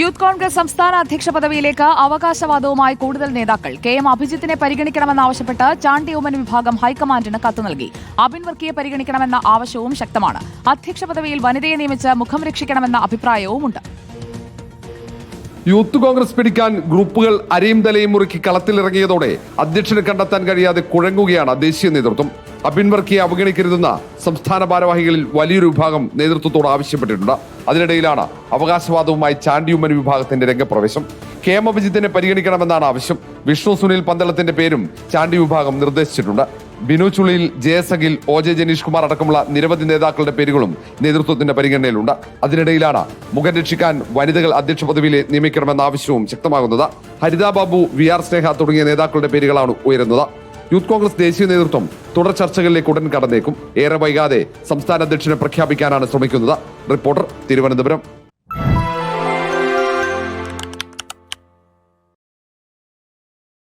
Youth Congress സംസ്ഥാന അധ്യക്ഷ പദവിയിലേക്ക് അവകാശവാദവുമായി കൂടുതൽ നേതാക്കൾ. കെ എം അഭിജിത്തിനെ പരിഗണിക്കണമെന്നാവശ്യപ്പെട്ട് ചാണ്ടി ഉമ്മൻ വിഭാഗം ഹൈക്കമാൻഡിന് കത്ത് നൽകി. അബിൻ വർക്കിയെ പരിഗണിക്കണമെന്ന ആവശ്യവും ശക്തമാണ്. അധ്യക്ഷ പദവിയിൽ വനിതയെ നിയമിച്ച് മുഖം രക്ഷിക്കണമെന്ന അഭിപ്രായവുമുണ്ട്. യൂത്ത് കോൺഗ്രസ് പിടിക്കാൻ ഗ്രൂപ്പുകൾ അരയും തലയും മുറുക്കി കളത്തിലിറങ്ങിയതോടെ അധ്യക്ഷനെ കണ്ടെത്താൻ കഴിയാതെ കുഴങ്ങുകയാണ് ദേശീയ നേതൃത്വം. അബിൻ വർക്കിയെ അവഗണിക്കരുതെന്ന സംസ്ഥാന ഭാരവാഹികളിൽ വലിയൊരു വിഭാഗം നേതൃത്വത്തോട് ആവശ്യപ്പെട്ടിട്ടുണ്ട്. അതിനിടയിലാണ് അവകാശവാദവുമായി ചാണ്ടിയുമ്മൻ വിഭാഗത്തിന്റെ രംഗപ്രവേശം. കെ എം അഭിജിത്തിനെ പരിഗണിക്കണമെന്നാണ് ആവശ്യം. വിഷ്ണു സുനിൽ പന്തളത്തിന്റെ പേരും ചാണ്ടി വിഭാഗം നിർദ്ദേശിച്ചിട്ടുണ്ട്. ബിനു ചുളിയിൽ ജയസഖിൽ ഒ ജെ ജനീഷ് കുമാർ അടക്കമുള്ള നിരവധി നേതാക്കളുടെ പേരുകളും നേതൃത്വത്തിന്റെ പരിഗണനയിലുണ്ട്. അതിനിടയിലാണ് മുഖം രക്ഷിക്കാൻ വനിതകൾ അധ്യക്ഷ പദവിയിലെ നിയമിക്കണമെന്ന ആവശ്യവും ശക്തമാകുന്നത്. ഹരിതാബാബു വി ആർ സ്നേഹ തുടങ്ങിയ നേതാക്കളുടെ പേരുകളാണ് ഉയരുന്നത്. യൂത്ത് കോൺഗ്രസ് ദേശീയ നേതൃത്വം തുടർ ചർച്ചകളിലേക്ക് ഉടൻ കടന്നേക്കും. ഏറെ വൈകാതെ സംസ്ഥാന അധ്യക്ഷനെ പ്രഖ്യാപിക്കാനാണ് ശ്രമിക്കുന്നത്. റിപ്പോർട്ടർ തിരുവനന്തപുരം.